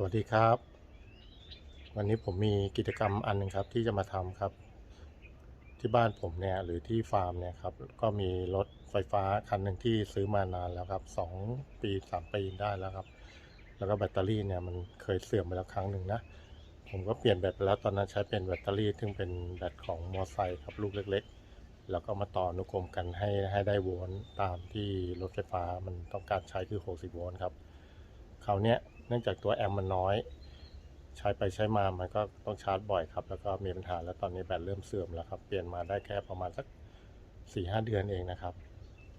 สวัสดีครับ วันนี้ผมมีกิจกรรมอันหนึงครับที่จะมาทำครับ ที่บ้านผมเนี่ยหรือที่ฟาร์มเนี่ยครับก็มีรถไฟฟ้าคันหนึ่งที่ซื้อมานานแล้วครับสองปีสามปีได้แล้วครับ แล้วก็แบตเตอรี่เนี่ยมันเคยเสื่อมไปแล้วครั้งหนึ่งนะ ผมก็เปลี่ยนแบตไปแล้วตอนนั้นใช้เป็นแบตเตอรี่ซึ่งเป็นแบตของมอเตอร์ไซค์ครับลูกเล็ก ๆ แล้วก็มาต่ออนุกรมกันให้ให้ได้โวลต์ตามที่รถไฟฟ้ามันต้องการใช้คือ 60 โวลต์ครับคราวเนี้ย เนื่องจากตัวแอมมันน้อย ใช้ไปใช้มามันก็ต้องชาร์จบ่อยครับ แล้วก็มีปัญหาแล้วตอนนี้แบตเริ่มเสื่อมแล้วครับ เปลี่ยนมาได้แค่ประมาณสักสี่ห้าเดือนเองนะครับ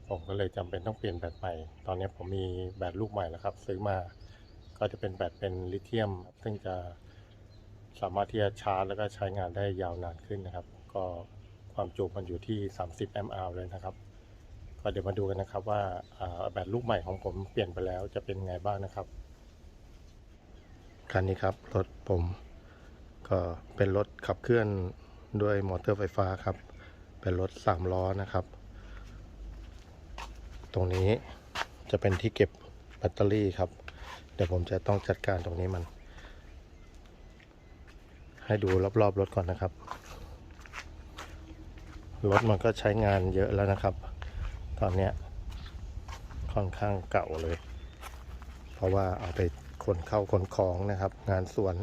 ผมก็เลยจำเป็นต้องเปลี่ยนแบตใหม่ตอนนี้ผมมีแบตลูกใหม่แล้วครับ ซื้อมาก็จะเป็นแบตเป็นลิเธียม ซึ่งจะสามารถที่จะชาร์จ แล้วก็ใช้งานได้ยาวนานขึ้นนะครับ ก็ความจุมันอยู่ที่ 30มลเลยนะครับ ก็เดี๋ยวมาดูกันนะครับว่าแบตลูกใหม่ของผมเปลี่ยนไปแล้วจะเป็นไงบ้างนะครับ คันนี้ครับ รถผมก็เป็นรถขับเคลื่อนด้วยมอเตอร์ไฟฟ้าครับ เป็นรถสามล้อนะครับ ตรงนี้จะเป็นที่เก็บแบตเตอรี่ครับ เดี๋ยวผมจะต้องจัดการตรงนี้มัน ให้ดูรอบๆรถก่อนนะครับ รถมันก็ใช้งานเยอะแล้วนะครับ ตอนนี้ค่อนข้างเก่าเลย เพราะว่าเอาไป นเข้าขนของนะครับ งานสวน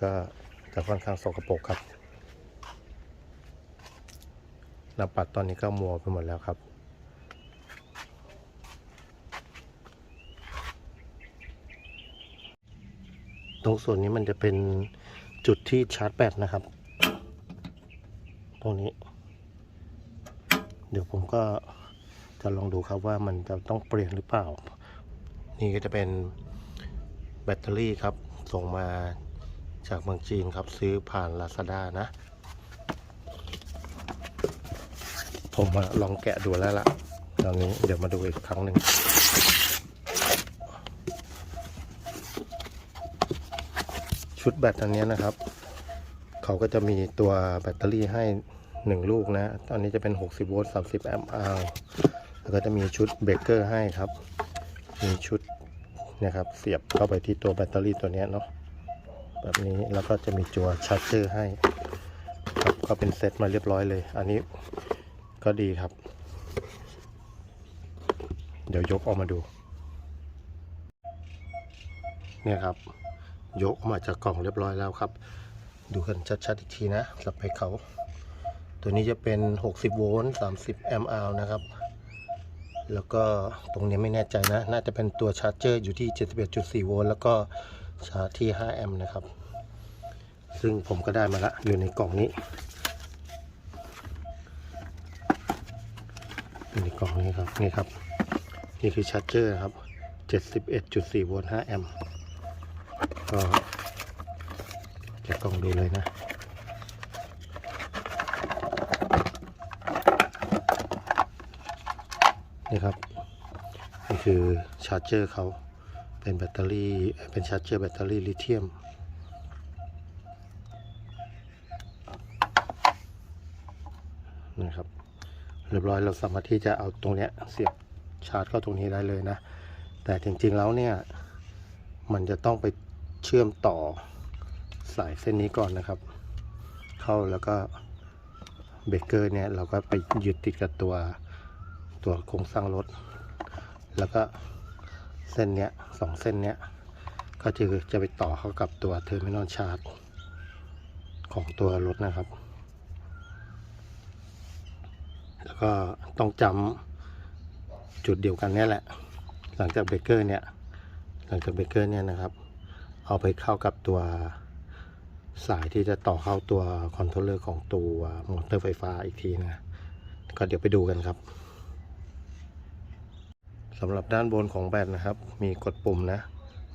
ก็จะค่อนข้างสกปรกครับหน้าปัดตอนนี้ก็มัวไปหมดแล้วครับ ตรงส่วนนี้มันจะเป็นจุดที่ชาร์จแบตนะครับ ตรงนี้ เดี๋ยวผมก็จะลองดูครับว่ามันจะต้องเปลี่ยนหรือเปล่า นี่ก็จะเป็น แบตเตอรี่ครับ ส่งมาจากเมืองจีนครับ ซื้อผ่าน Lazada นะ ผมมาลองแกะดูแล้วล่ะ ตอนนี้เดี๋ยวมาดูอีกครั้งหนึ่งชุดแบตอันนี้นะครับ เขาก็จะมีตัวแบตเตอรี่ให้ 1 ลูกนะ ตอนนี้จะเป็น 60 โวลต์ 30 แอมป์อแล้วก็จะมีชุดเบรกเกอร์ให้ครับ มีชุด นะครับ เสียบเข้าไปที่ตัวแบตเตอรี่ตัวนี้เนาะแบบนี้แล้วก็จะมีจัวชาร์จเจอร์ให้ครับก็เป็นเซตมาเรียบร้อยเลย อันนี้ก็ดีครับ เดี๋ยวยกออกมาดู เนี่ยครับ ยกออกมาจากกล่องเรียบร้อยแล้วครับ ดูกันชัดๆอีกทีนะสเปคเขา ตัวนี้จะเป็น 60 โวลต์ 30 แอมป์นะครับ แล้วก็ตรงนี้ไม่แน่ใจนะ น่าจะเป็นตัวชาร์จเจอร์อยู่ที่ 71.4 โวลต์แล้วก็ชาร์จที่ 5 แอมป์นะครับ ซึ่งผมก็ได้มาละอยู่ในกล่องนี้อยู่ในกล่องนี้ครับนี่ครับ นี่คือชาร์จเจอร์ครับ 71.4 โวลต์ 5 แอมป์ก็จะกล่องดูเลยนะ นี่ครับนี่คือชาร์จเจอร์เขาเป็นแบตเตอรี่เป็นชาร์จเจอร์แบตเตอรี่ลิเธียมนะครับเรียบร้อยเราสามารถที่จะเอาตรงเนี้ยเสียบชาร์จเข้าตรงนี้ได้เลยนะ แต่จริงๆแล้วเนี่ย มันจะต้องไปเชื่อมต่อสายเส้นนี้ก่อนนะครับ เข้าแล้วก็เบรกเกอร์เนี่ยเราก็ไปยึดติดกับตัว ตัวโครงสร้างรถ แล้วก็เส้นเนี้ยสองเส้นเนี้ย ก็จะจะไปต่อเข้ากับตัวเทอร์มินอลชาร์จของตัวรถนะครับ แล้วก็ต้องจำจุดเดียวกันนี่แหละ หลังจากเบรกเกอร์เนี่ย หลังจากเบรกเกอร์เนี่ยนะครับ เอาไปเข้ากับตัวสายที่จะต่อเข้าตัวคอนโทรลเลอร์ของตัวมอเตอร์ไฟฟ้าอีกทีนะ ก็เดี๋ยวไปดูกันครับ สำหรับด้านบนของแบตนะครับ มีกดปุ่มนะ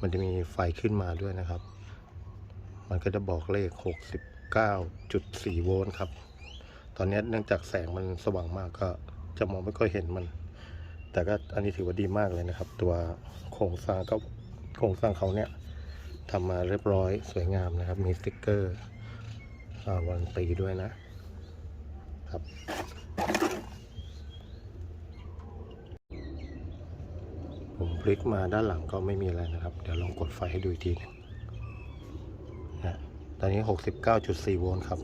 มันจะมีไฟขึ้นมาด้วยนะครับ มันก็จะบอกเลข 69.4 โวลต์ครับ ตอนนี้เนื่องจากแสงมันสว่างมากก็จะมองไม่ค่อยเห็นมัน แต่ก็อันนี้ถือว่าดีมากเลยนะครับ ตัวโครงสร้างก็โครงสร้างเขาเนี่ยทำมาเรียบร้อยสวยงามนะครับ มีสติกเกอร์อวันตีด้วยนะครับ ผมพลิกมาด้านหลังก็ไม่มีอะไรนะครับ เดี๋ยวลองกดไฟให้ดูอีกทีนึงนะตอนนี้ 69.4 โวลต์ครับ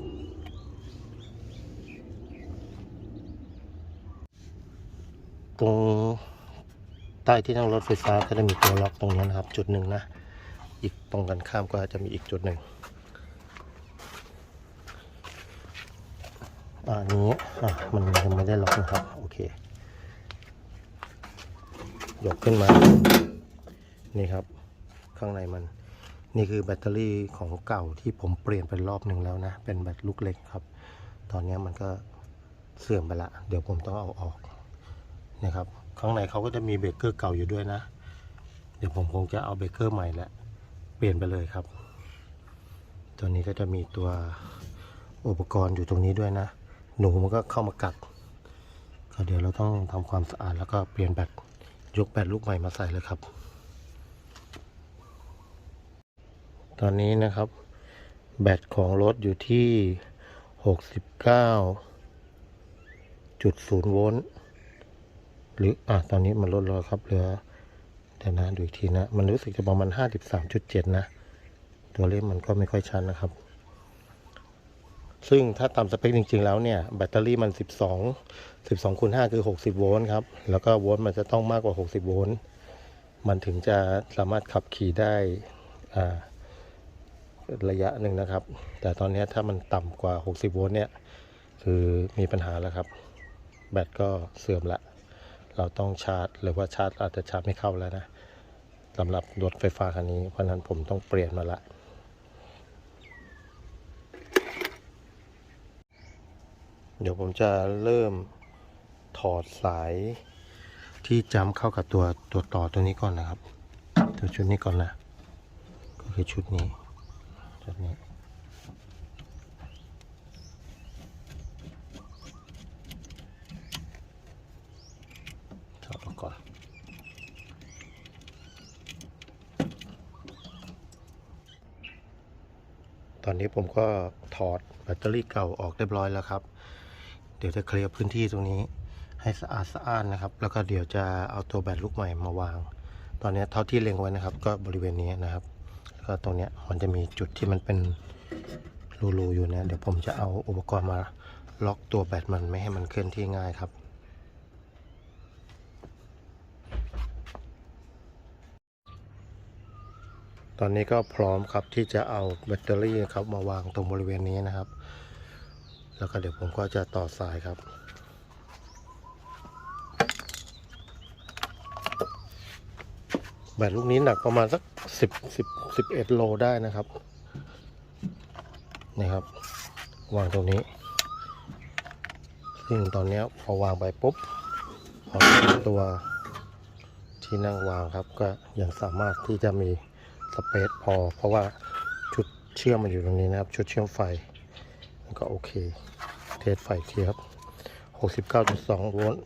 ตรงใต้ที่นั่งรถไฟฟ้าก็จะมีตัวล็อกตรงนี้นะครับ จุดหนึ่งนะ อีกตรงกันข้ามก็จะมีอีกจุดหนึ่งอะอันนี้อะมันยังไม่ได้ล็อกนะครับ โอเค ยกขึ้นมา นี่ครับ ข้างในมัน นี่คือแบตเตอรี่ของเก่าที่ผมเปลี่ยนเป็นรอบหนึ่งแล้วนะ เป็นแบตลูกเล็กครับ ตอนนี้มันก็เสื่อมไปละ เดี๋ยวผมต้องเอาออกนะครับ ข้างในเขาก็จะมีเบรกเกอร์เก่าอยู่ด้วยนะ เดี๋ยวผมคงจะเอาเบรกเกอร์ใหม่แหละ เปลี่ยนไปเลยครับ ตัวนี้ก็จะมีตัวอุปกรณ์อยู่ตรงนี้ด้วยนะ หนูมันก็เข้ามากัดก็เดี๋ยวเราต้องทำความสะอาดแล้วก็เปลี่ยนแบต ยกแบตลูกใหม่มาใส่เลยครับ ตอนนี้นะครับ แบตของรถอยู่ที่ 69.0 โวลต์หรืออะตอนนี้มันลดแล้วครับเหลือแต่นะดูอีกทีนะ มันรู้สึกจะประมาณ 53.7 นะ ตัวเลขมันก็ไม่ค่อยชัดนนะครับ ซึ่งถ้าตามสเปคจริง ๆ แล้วเนี่ยแบตเตอรี่มัน 12 12คูณ5คือ 60 โวลต์ครับ แล้วก็โวลต์มันจะต้องมากกว่า 60 โวลต์ มันถึงจะสามารถขับขี่ได้ระยะหนึ่งนะครับ แต่ตอนนี้ถ้ามันต่ำกว่า 60 โวลต์เนี่ย คือมีปัญหาแล้วครับ แบตก็เสื่อมละ เราต้องชาร์จ หรือว่าชาร์จอาจจะชาร์จไม่เข้าแล้วนะสำหรับรถไฟฟ้าคันนี้ เพราะฉะนั้นผมต้องเปลี่ยนมาละ เดี๋ยวผมจะเริ่มถอดสายที่จำเข้ากับตัวตัวต่อตัวนี้ก่อนนะครับ ตัวชุดนี้ก่อนนะ ก็คือชุดนี้ชุดนี้ถอดออกก่อนตอนนี้ผมก็ถอดแบตเตอรี่เก่าออกเรียบร้อยแล้วครับ เดี๋ยวจะเคลียร์พื้นที่ตรงนี้ให้สะอาดสะอ้านนะครับ แล้วก็เดี๋ยวจะเอาตัวแบตลูกใหม่มาวาง ตอนนี้เท่าที่เล็งไว้นะครับ ก็บริเวณนี้นะครับ แล้วก็ตรงเนี้ยมันจะมีจุดที่มันเป็นรูๆอยู่นะ เดี๋ยวผมจะเอาอุปกรณ์มาล็อกตัวแบตมันไม่ให้มันเคลื่อนที่ง่ายครับตอนนี้ก็พร้อมครับที่จะเอาแบตเตอรี่ครับมาวางตรงบริเวณนี้นะครับ แล้วก็เดี๋ยวผมก็จะต่อสายครับ แบตลูกนี้หนักประมาณสักสิบสิบสิบเอ็ดโลได้นะครับนี่ครับ วางตรงนี้ ซึ่งตอนนี้พอวางไปปุ๊บพองตัวที่นั่งวางครับ ก็ยังสามารถที่จะมีสเปซพอ เพราะว่าชุดเชื่อมมันอยู่ตรงนี้นะครับชุดเชื่อมไฟ ก็โอเค เทสไฟอีกทีครับ69.2โวลต์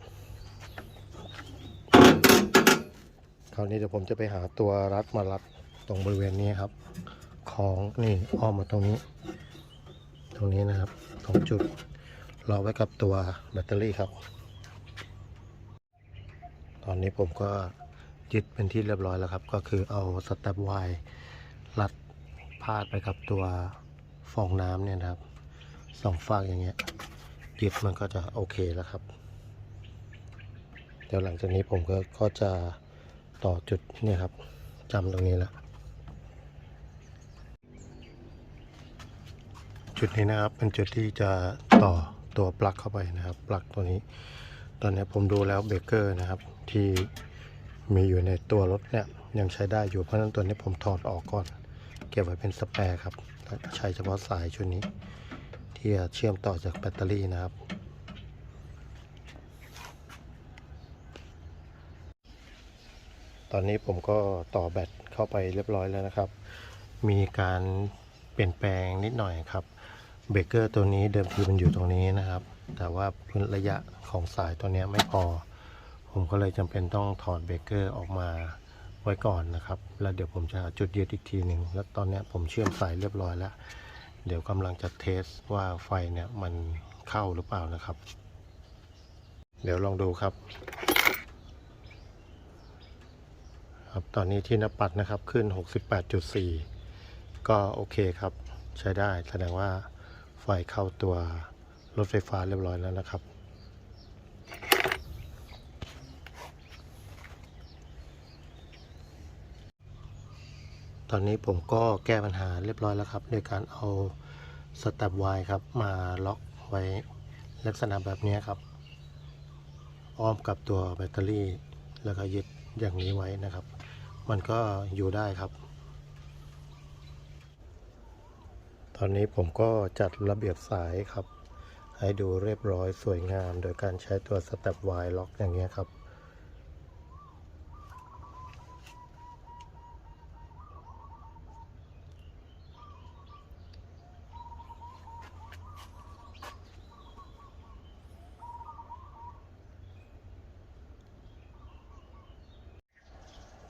คราวนี้เดี๋ยวผมจะไปหาตัวรัดมารัดตรงบริเวณนี้ครับ ของนี่อ้อมมาตรงนี้ ตรงนี้นะครับสองจุดรอไว้กับตัวแบตเตอรี่ครับ ตอนนี้ผมก็ยึดเป็นที่เรียบร้อยแล้วครับ ก็คือเอาสแตปไวร์รัดพาดไปกับตัวฟองน้ำเนี่ยนะครับ สองฝากอย่างเงี้ยยึดมันก็จะโอเคแล้วครับ เดี๋ยวหลังจากนี้ผมก็ก็จะต่อจุดเนี่ยครับจำตรงนี้แล้วจุดนี้นะครับเป็นจุดที่จะต่อตัวปลั๊กเข้าไปนะครับ ปลั๊กตัวนี้ ตอนนี้ผมดูแล้วเบรกเกอร์นะครับ ที่มีอยู่ในตัวรถเนี่ยยังใช้ได้อยู่เพราะฉะนั้นตัวนี้ผมถอดออกก่อน เก็บไว้เป็นสแปร์ครับ ใช้เฉพาะสายชุดนี้ ที่จะเชื่อมต่อจากแบตเตอรี่นะครับ ตอนนี้ผมก็ต่อแบตเข้าไปเรียบร้อยแล้วนะครับ มีการเปลี่ยนแปลงนิดหน่อยครับเบรกเกอร์ตัวนี้เดิมทีมันอยู่ตรงนี้นะครับ แต่ว่าพื้นระยะของสายตัวนี้ไม่พอ ผมก็เลยจำเป็นต้องถอดเบรกเกอร์ออกมาไว้ก่อนนะครับ แล้วเดี๋ยวผมจะจุดยึดอีกทีหนึ่ง แล้วตอนนี้ผมเชื่อมสายเรียบร้อยแล้ว เดี๋ยวกำลังจะเทสว่าไฟเนี่ยมันเข้าหรือเปล่านะครับ เดี๋ยวลองดูครับ ครับ ตอนนี้ที่นปัดนะครับขึ้น 68.4 ก็โอเคครับ ใช้ได้แสดงว่าไฟเข้าตัวรถไฟฟ้าเรียบร้อยแล้วนะครับ ตอนนี้ผมก็แก้ปัญหาเรียบร้อยแล้วครับ โดยการเอาสแตปไวครับ มาล็อกไว้ลักษณะแบบนี้ครับ อ้อมกับตัวแบตเตอรี่ แล้วก็ยึดอย่างนี้ไว้นะครับ มันก็อยู่ได้ครับ ตอนนี้ผมก็จัดระเบียบสายครับ ให้ดูเรียบร้อยสวยงาม โดยการใช้ตัวสแตปไวล็อกอย่างเงี้ครับ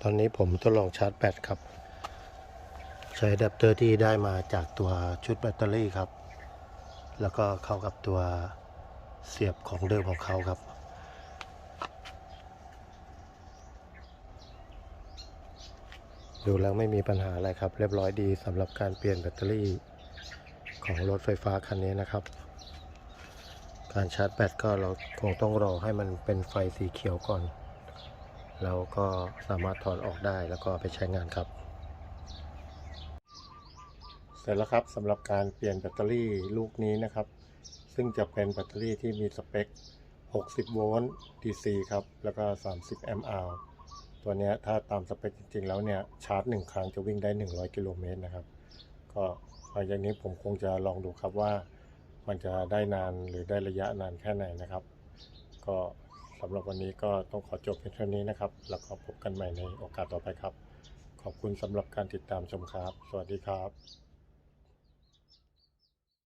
ตอนนี้ผมทดลองชาร์จแบตครับ ใช้อะแดปเตอร์ที่ได้มาจากตัวชุดแบตเตอรี่ครับ แล้วก็เข้ากับตัวเสียบของเดิมของเขาครับดูแล้วไม่มีปัญหาอะไรครับ เรียบร้อยดีสำหรับการเปลี่ยนแบตเตอรี่ของรถไฟฟ้าคันนี้นะครับ การชาร์จแบตก็เราคงต้องรอให้มันเป็นไฟสีเขียวก่อน แล้วก็สามารถถอดออกได้แล้วก็ไปใช้งานครับ เสร็จแล้วครับสำหรับการเปลี่ยนแบตเตอรี่ลูกนี้นะครับ ซึ่งจะเป็นแบตเตอรี่ที่มีสเปค 60 โวลต์ DC ครับ แล้วก็ 30 แอมป์อตัวนี้ถ้าตามสเปคจริงๆ แล้วเนี่ย ชาร์จ 1 ครั้งจะวิ่งได้ 100 กิโลเมตรนะครับ ก็หลังจากนี้ผมคงจะลองดูครับว่ามันจะได้นานหรือได้ระยะนานแค่ไหนนะครับ ก็ำหรับวันนี้ก็ต้องขอจบเพียงเท่านี้นะครับ แล้วก็พบกันใหม่ในโอกาสต่อไปครับ ขอบคุณสำหรับการติดตามชมครับ สวัสดีครับ